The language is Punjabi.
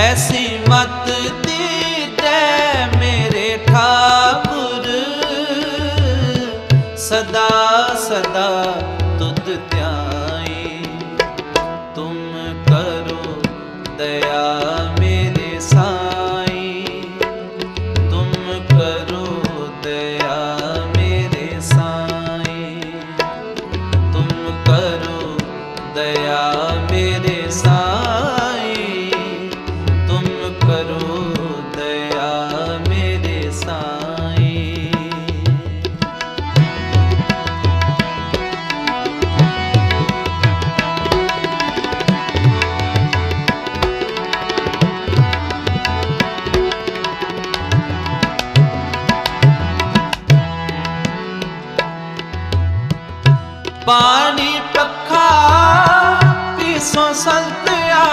ਐਸੀ ਮਤ ਦੀਜੈ ਮੇਰੇ ਠਾਕੁਰ ਸਦਾ ਸਦਾ ਤੁਧ ਧਿਆਈ ਤੁਮ ਕਰੋ ਦਇਆ ਮੇਰੇ ਸਾਈ ਤੁਮ ਕਰੋ ਦਇਆ ਮੇਰੇ ਸਾਈ ਤੁਮ ਕਰੋ ਦਇਆ ਮੇਰੇ ਬਾਣੀ ਪੱਖਾ ਪੀਸੋ ਸੰਤਿਆ